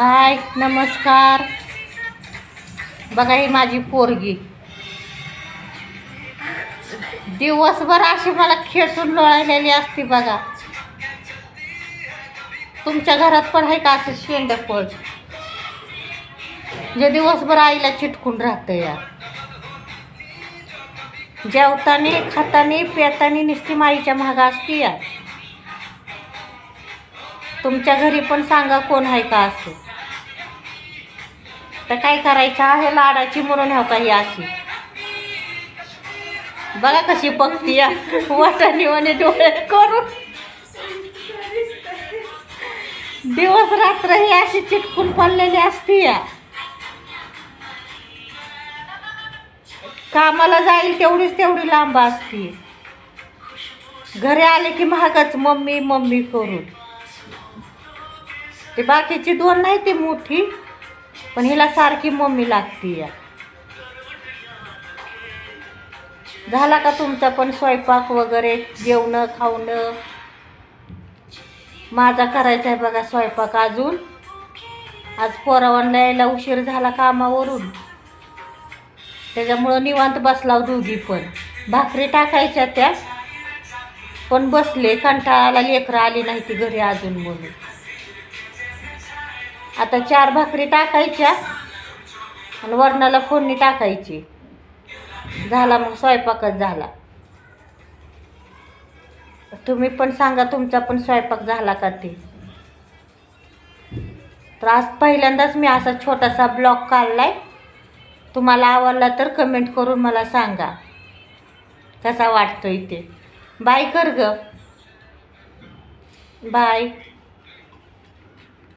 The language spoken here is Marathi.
हाय नमस्कार. बघा ही माझी पोरगी. दिवसभर अशी मला खेचून लोळालेली असती बघा. तुमच्या घरात पण आहे का असं शेंडफळ जे दिवसभर आईला चिटकून राहतं या. जेवतानी खातानी पेतानी नुसती माईच्या महागा असती या. तुमच्या घरी पण सांगा कोण आहे का असं. तर काय करायचं? आहे लाडाची म्हणून होता ही अशी. बघा कशी बघती या वाटाणी म्हणे डोळे करून. दिवस रात्र ही अशी चिटकून पडलेली असती या. कामाला जाईल तेवढीच तेवढी लांब असती. घरी आले की महागच मम्मी मम्मी करून. ते बाकीची दोन नाही ती मोठी. पण हिला सारखी मम्मी लागती या झाला का तुमचा पण स्वयंपाक वगैरे जेवणं खावणं? माझा करायचा आहे बघा स्वयंपाक अजून. आज पोरावांना यायला उशीर झाला कामावरून. त्याच्यामुळं निवांत बसला हो दोघी पण. भाकरी टाकायच्या त्या पण बसले. कंटाळाला लेकरं आली नाही ती घरी अजून म्हणून. आता चार भाकरी टाकायच्या आणि वरणाला फोडणी टाकायची. झाला मग स्वयंपाकच झाला. तुम्ही पण सांगा तुमचा पण स्वयंपाक झाला का ते? तर आज पहिल्यांदाच मी असा छोटासा ब्लॉग काढलाय. तुम्हाला आवडला तर कमेंट करून मला सांगा. कसा वाटतो ते? बाय कर ग. बाय.